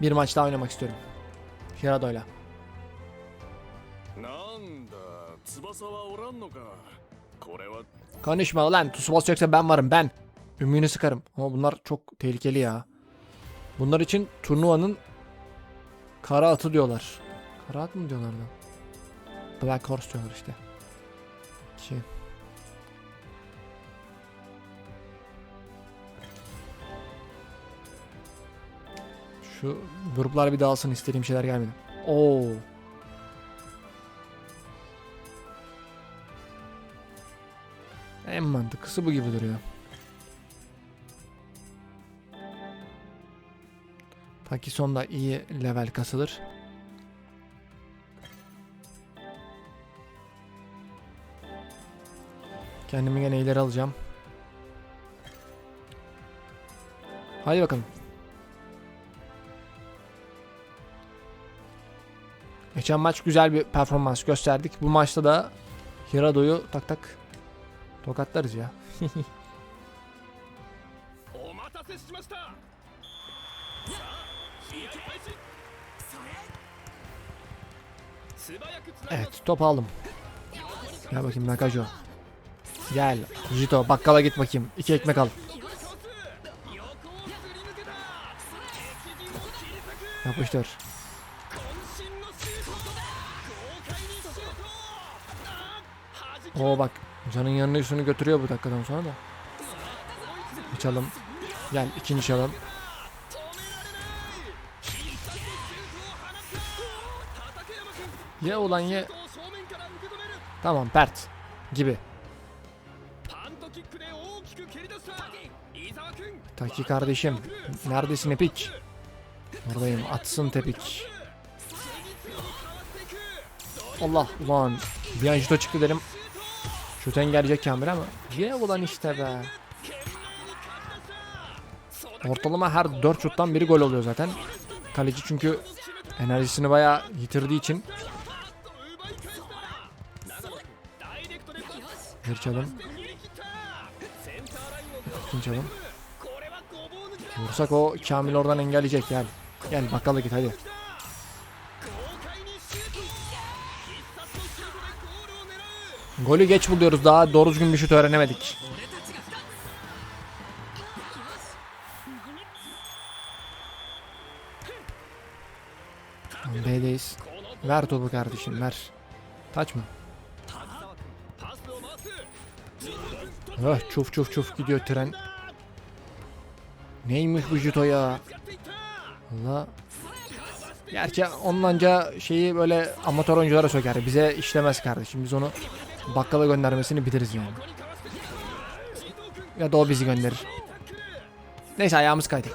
Bir maç daha oynamak istiyorum. Gerardo'yla. Konuşma lan. Tsubasa yoksa ben varım ben. Ümüğünü sıkarım. Ama bunlar çok tehlikeli ya. Bunlar için turnuvanın kara atı diyorlar. Kara at mı diyorlar lan? Black Horse diyorlar işte. Ki... Şu gruplar bir dağılsın istediğim şeyler gelmedi. Oo. En mantıklısı bu gibi duruyor. Takison da iyi level kasılır. Kendimi gene ileri alacağım. Hadi bakalım. Geçen maç güzel bir performans gösterdik. Bu maçta da Hirado'yu tak tak tokatlarız ya. evet top aldım. Gel bakayım Nakajo. Gel. Jito bakkala git bakayım. İki ekmek al. Yapıştır. Oo bak. Can'ın yanına üstünü götürüyor bu dakikadan sonra da. Bir. Gel ikinci şey çalım. Ye ulan ye. Tamam pert. Gibi. Taki kardeşim. Neredesin Epik? Buradayım. Atsın Tepik. Allah ulan. Bir an çıktı dedim. Kötü engelleyecek Kamil ama. Ye ulan işte be. Ortalama her 4 şuttan biri gol oluyor zaten. Kaleci çünkü enerjisini bayağı yitirdiği için. Bir çalım. İkinci çalım. Vursak o Kamil oradan engelleyecek yani. Yani bakkala git hadi. Golü geç buluyoruz daha doğru düzgün bir şut öğrenemedik. B'deyiz. Ver topu kardeşim ver. Taç mı? Oh, çuf çuf çuf gidiyor tren. Neymiş bu judo ya? Allah. Gerçi onlanca şeyi böyle amatör oyunculara söker. Bize işlemez kardeşim. Biz onu bakkala göndermesini biliriz yani. Ya da o bizi gönderir. Neyse ayağımız kaydı.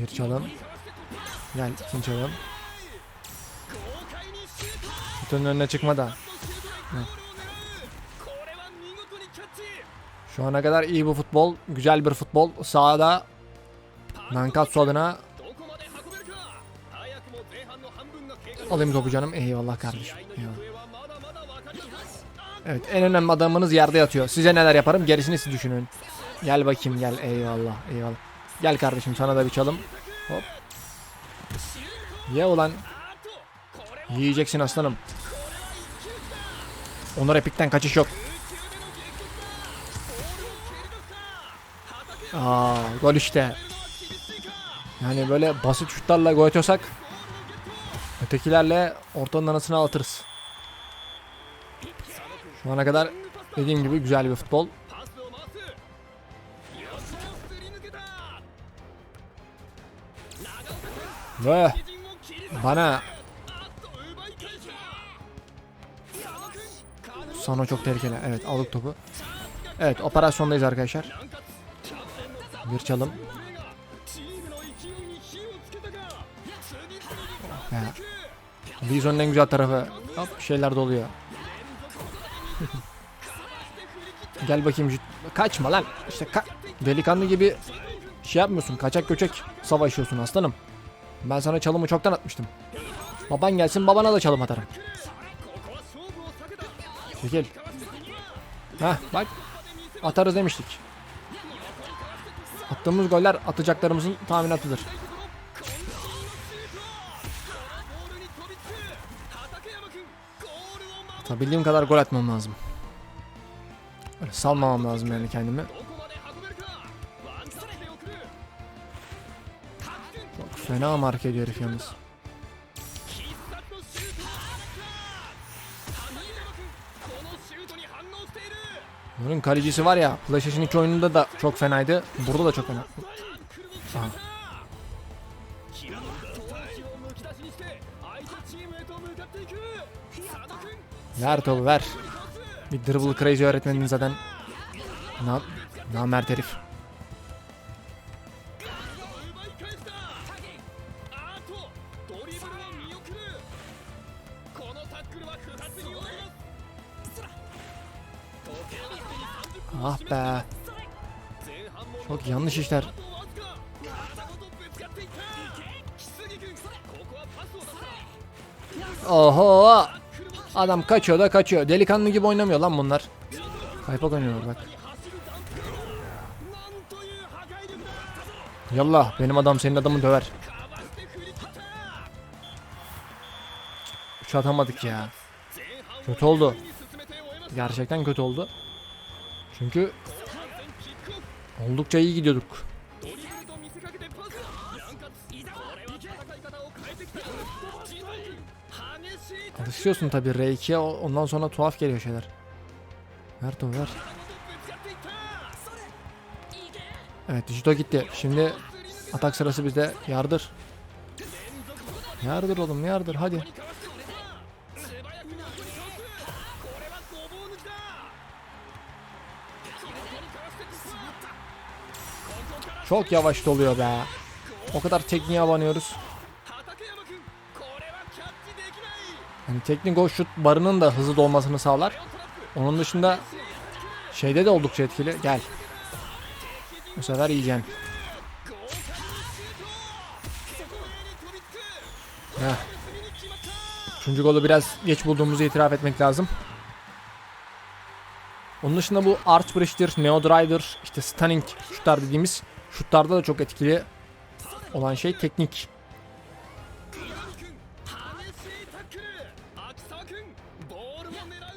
Bir çalım. Gel ikinci çalım. Kutunun önüne çıkma da. Şu ana kadar iyi bu futbol. Güzel bir futbol. Sağda Nankatsu adına Alayım topu canım. Eyvallah kardeşim. Eyvallah. Evet en önemli adamınız yerde yatıyor. Size neler yaparım gerisini siz düşünün. Gel bakayım gel. Eyvallah. Eyvallah. Gel kardeşim sana da bir çalım. Hop. Ye ulan. Yiyeceksin aslanım. Onlar epikten kaçış yok. Aa, gol işte. Yani böyle basit şutlarla gol atıyorsak Ötekilerle ortanın anasını alatırız. Şu ana kadar dediğim gibi güzel bir futbol. Ve bana Sano çok tehlikeli. Evet aldık topu. Evet operasyondayız arkadaşlar. Bir çalım. Vision'un en güzel tarafı. Hop şeyler doluyor. Gel bakayım. Kaçma lan. İşte ka delikanlı gibi şey yapmıyorsun. Kaçak göçek savaşıyorsun aslanım. Ben sana çalımı çoktan atmıştım. Baban gelsin babana da çalım atarım. Çekil. Heh bak. Atarız demiştik. Attığımız goller atacaklarımızın tahminatıdır. Bildiğim kadar gol atmam lazım. Öyle salmamam lazım yani kendimi. Çok fena marka ediyor herif yalnız. Bunun kalecisi var ya, PlayStation 2 oyununda da çok fenaydı. Burada da çok fena. Aha. Ver topu ver. Bir dribble crazy öğretmenin zaten. Na namert herif. Ah be. Çok yanlış işler. Oho. Adam kaçıyor da kaçıyor. Delikanlı gibi oynamıyor lan bunlar. Kaypak oynuyorlar bak. Yallah benim adam senin adamı döver. Üç atamadık ya. Kötü oldu. Gerçekten kötü oldu. Çünkü oldukça iyi gidiyorduk. Alışıyorsun tabi R2'ye ondan sonra tuhaf geliyor şeyler. Ver Tom ver. Evet Dijito gitti. Şimdi atak sırası bizde. Yardır. Yardır oğlum yardır hadi. Çok yavaş doluyor be. O kadar tekniğe abanıyoruz. Hani teknik o şut barının da hızlı dolmasını sağlar. Onun dışında şeyde de oldukça etkili. Gel. Bu sefer yiyeceksin. Heh. Üçüncü golü biraz geç bulduğumuzu itiraf etmek lazım. Onun dışında bu Arch Bridge'dir, Neo Driver, işte Stunning şutlar dediğimiz şutlarda da çok etkili olan şey teknik.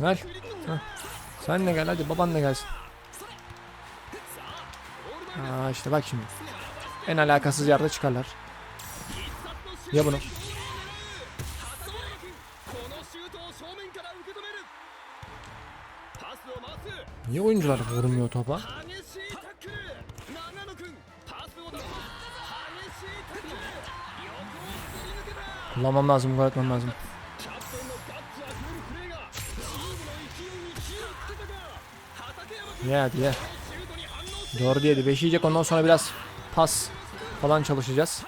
Ver. Heh. Sen de gel hadi baban da gelsin. Aa işte bak şimdi. En alakasız yerde çıkarlar. Ya bunu. Niye oyuncular vurmuyor topa? Kullanmam lazım, gol etmem lazım. Ye hadi ye. 4 yedi 5 yiyecek ondan sonra biraz pas falan çalışacağız.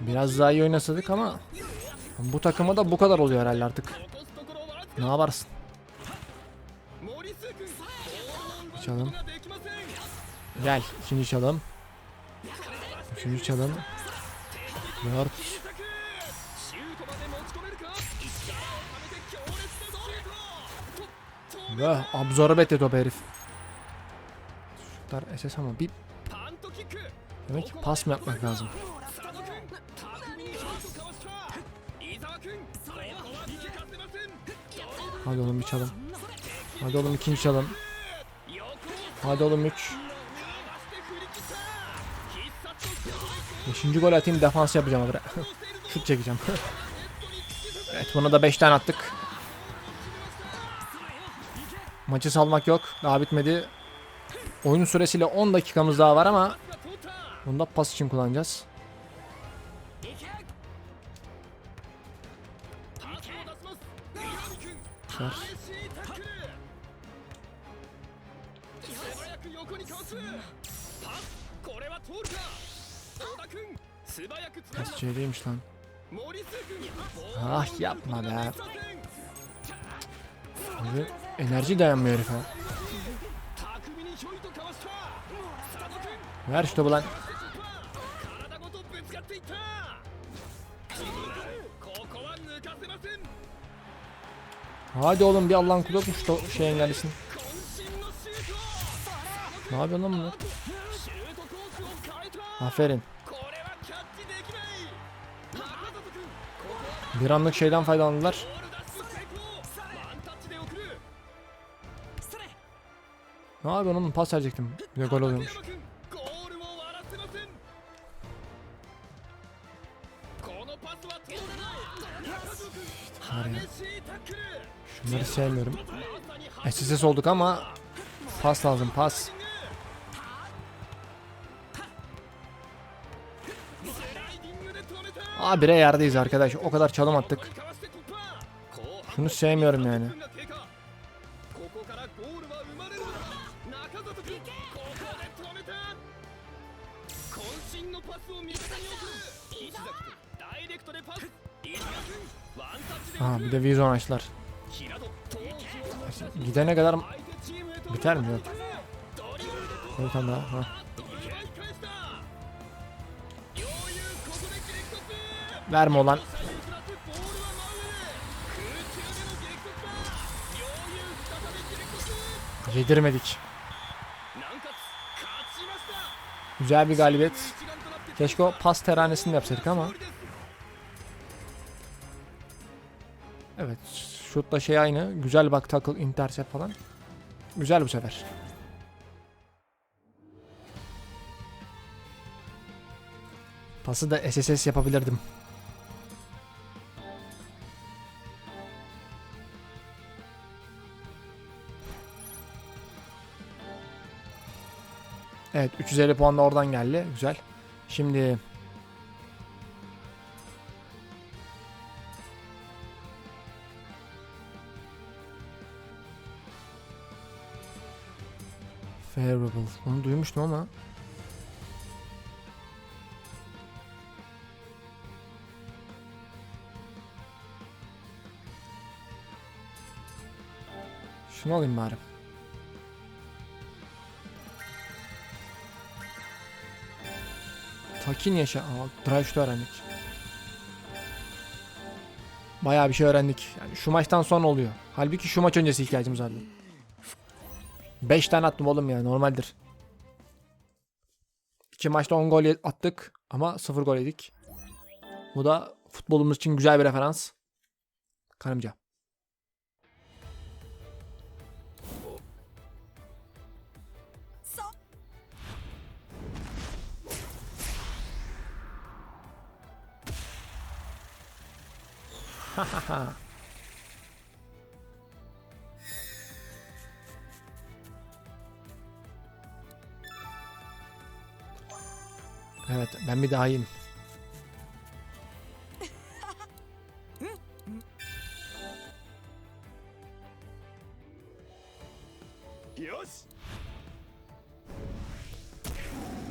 Biraz daha iyi oynasadık ama bu takıma da bu kadar oluyor herhalde artık. Ne yaparsın? Çalım. Gel. ikinci çalım. Üçüncü çalım. Dört. Ve absorbet et o herif. Şutlar SS ama bir... Demek ki pas mı yapmak lazım? Hadi oğlum bir çalım. Hadi oğlum ikinci çalım. Hadi oğlum üç. Beşinci gol atayım defans yapacağım bre. Şut çekeceğim. evet buna da beş tane attık. Maçı salmak yok. Daha bitmedi. Oyun süresiyle 10 dakikamız daha var ama bunu da pas için kullanacağız. Var. Pas çeviriymiş lan. Ah yapma be. Abi enerji dayanmıyor herife. Ver şu topu lan. Hadi oğlum bir Allah'ın kulu yokmuş da şey engellesin. Ne yapıyor lan bunlar? Aferin. Bir anlık şeyden faydalandılar. Ne yapıyorsun oğlum pas verecektim. Bir gol oluyormuş. Şunları sevmiyorum. Eşsiz olduk ama pas lazım pas. A bire yerdeyiz arkadaş. O kadar çalım attık. Şunu sevmiyorum yani. Ödevi zorlaşlar. Gidene kadar biter mi? Yok. Bir tane daha. Ha. Verme olan. Yedirmedik. Güzel bir galibiyet. Keşke o pas terhanesini yapsaydık ama. Evet. Şutla şey aynı. Güzel bak takıl intercept falan. Güzel bu sefer. Pası da SSS yapabilirdim. Evet 350 puan da oradan geldi. Güzel. Şimdi Favorable. Onu duymuştum ama. Şunu alayım bari. Takin yaşa. Aa, shoot öğrendik. Bayağı bir şey öğrendik. Yani şu maçtan sonra oluyor. Halbuki şu maç öncesi ihtiyacımız vardı. 5 tane attım oğlum ya normaldir. İki maçta 10 gol attık ama 0 gol yedik. Bu da futbolumuz için güzel bir referans. Karımca. Evet ben bir daha iyiyim.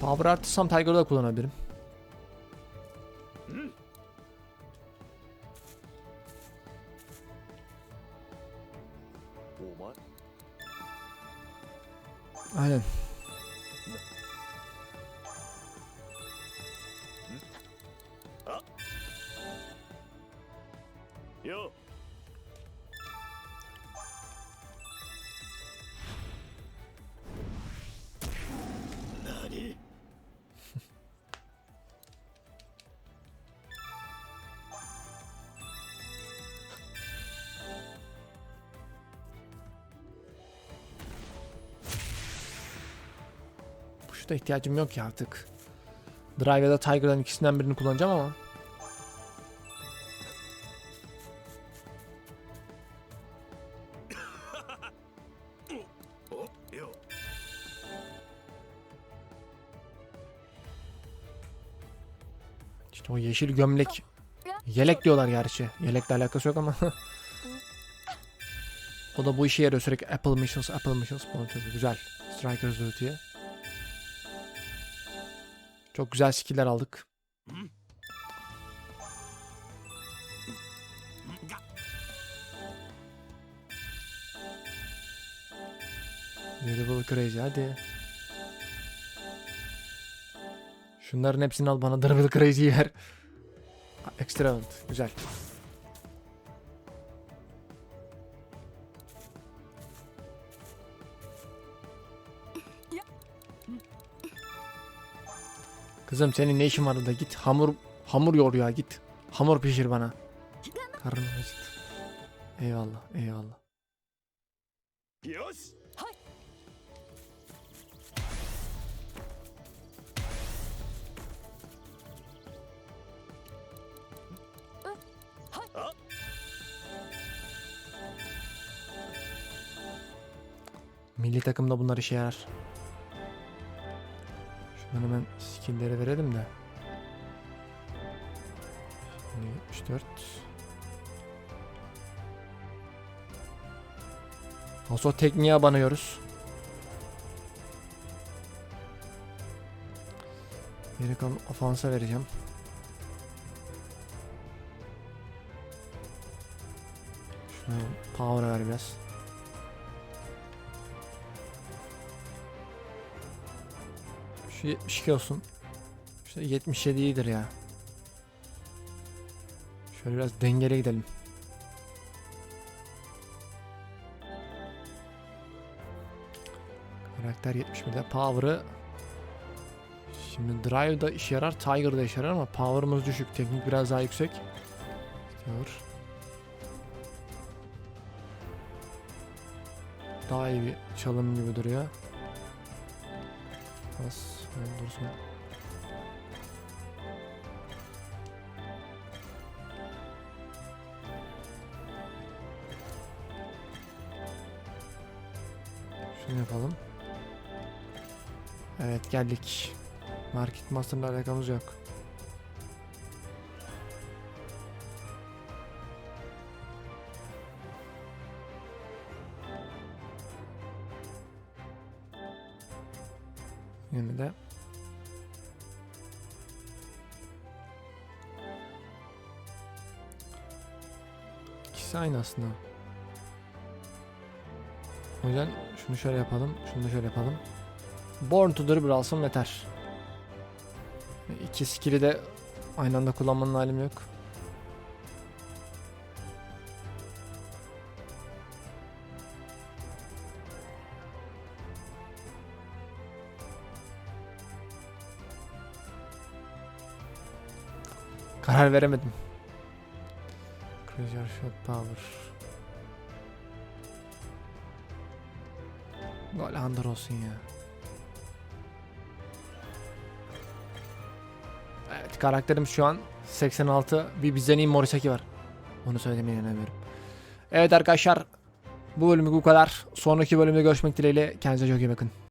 Power arttırsam Tiger'da kullanabilirim. Aynen. Şuta ihtiyacım yok ya artık. Drive ya da Tiger'dan ikisinden birini kullanacağım ama. İşte o yeşil gömlek. Yelek diyorlar gerçi. Yelekle alakası yok ama. O da bu işe yarıyor sürekli Apple Missions, Apple Missions çok güzel. Strikers ultiye. Çok güzel skill'ler aldık. Durable Crazy hadi. Şunların hepsini al bana Durable Crazy'yi ver. Extravagant güzel. Kızım senin ne işin var orada git hamur hamur yoğur ya git. Hamur pişir bana. Karnım acıktı. Eyvallah eyvallah. Milli takımda bunlar işe yarar. Şuradan hemen skill'leri verelim de. Şimdi 74. Paso tekniğe banıyoruz. Geri kalan ofansa vereceğim. Şuna power ver biraz. Şu 72 olsun. İşte 77 iyidir ya. Şöyle biraz dengeli gidelim. Karakter 71'de. Power'ı Şimdi Drive da işe yarar, Tiger da işe yarar ama Power'ımız düşük. Teknik biraz daha yüksek. Power. Daha iyi bir çalım gibi duruyor. Bas, dursun. Şunu yapalım. Evet geldik. Market Master'la alakamız yok. Yine İkisi aynı aslında. O yüzden şunu şöyle yapalım, şunu da şöyle yapalım. Born to Dribble alsam yeter. İki skill'i de aynı anda kullanmanın halim yok. Karar veremedim. Cruiser Shot Power. Gol Under olsun ya. Evet karakterim şu an 86. Bir bizden iyi Morisaki var. Onu söylemeye inanamıyorum. Evet arkadaşlar. Bu bölümü bu kadar. Sonraki bölümde görüşmek dileğiyle. Kendinize çok iyi bakın.